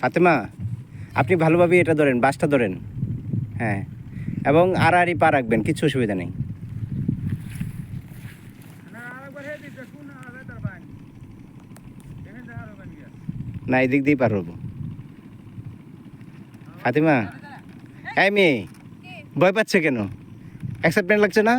ফাতেমা, আপনি ভালোভাবে এটা ধরেন, বাসটা ধরেন। হ্যাঁ এবং আর আড়াআড়ি পা রাখবেন, কিছু অসুবিধা নেই। না, এদিক দিয়েই পার হব। ফাতিমা, এই মেয়ে, ভয় পাচ্ছে কেন? অ্যাকসেপ্টেন্ট লাগছে না?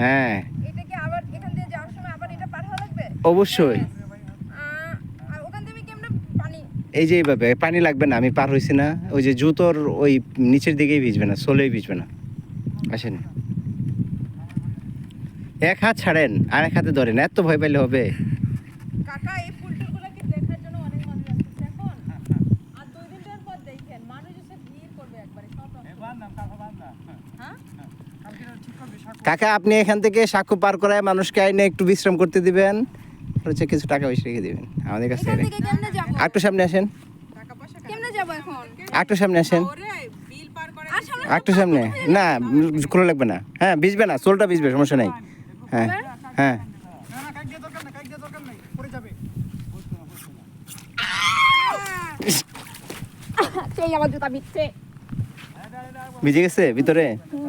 হ্যাঁ। এটা কি আবার এখান দিয়ে যাওয়ার সময় আবার এটা পার হওয়া লাগবে? অবশ্যই। এই যে এইভাবে পানি লাগবে না আমি পার হয়েছি না। ওই যে জুতোর ওই নিচের দিকেই ভিজবে না সোলেই ভিজবে না। আসেন। এক হাত ছাড়েন আর এক হাতে ধরেন এত ভয় পাইলে হবে। কাকা কাকা আপনি এখান থেকে সাক্ষ্য পার করায় মানুষকে আইনে একটু বিশ্রাম করতে দিবেন। হচ্ছে কিছু টাকা পয়সা রেখে দিবেন। আমাদের কাছে থেকে। একটু সামনে আসেন। একটু সামনে আসেন। একটু সামনে। না খোলা লাগবে না। হ্যাঁ ভিজবে না চোলটা ভিজবে সমস্যা নেই। হ্যাঁ হ্যাঁ। ভিজে গেছে ভিতরে?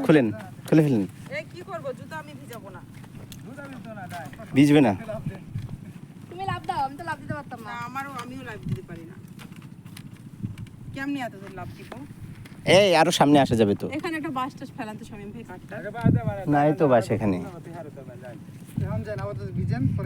খুলেন খুলে ফেলেন এই কি করব জুতো আমি ভিজাবো না ভিজবে না? তুমি লাভ দাও আমি তো লাভ দিতে পারতাম না। না আমারও আমিও লাভ দিতে পারি না। কেমনি এত তোর লাভ দিব? এই আরও সামনে আসা যাবে তো। এখানে একটা বাস টাস ফেলান তো স্বামী ভাই কাটটা নাই তো বাস এখানে। এখন যান আপাতত ভিজেন পরে